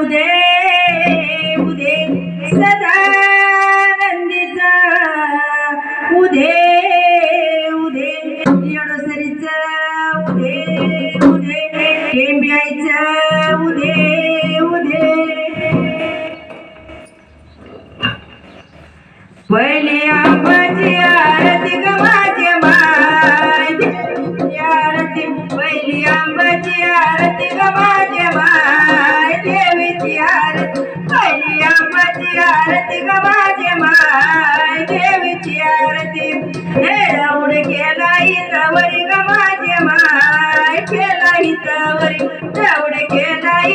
उदे उदे सदा आनंदीचा उदे उदे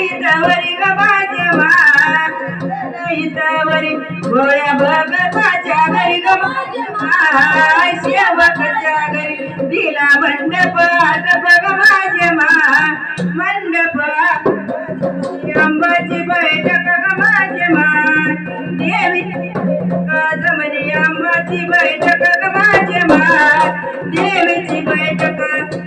वरी गमाजेवा वरी. गोळ्या भगताच्या घरी गमाजेवा शेवकच्या घरी दिला मंडप बघ माझे मा मंडप अंबाची बैठक ग माझे मा देवी जमनी अंबाची बैठक ग माझे मा देवीची बैठक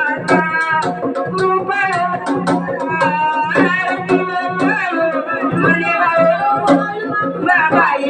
Bye-bye,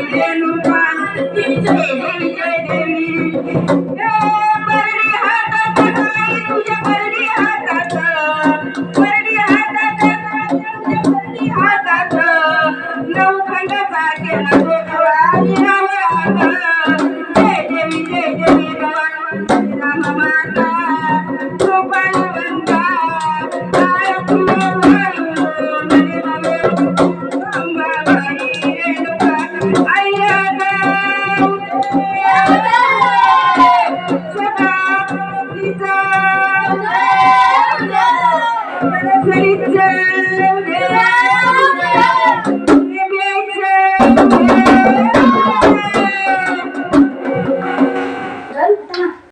Felice! Felice! Felice!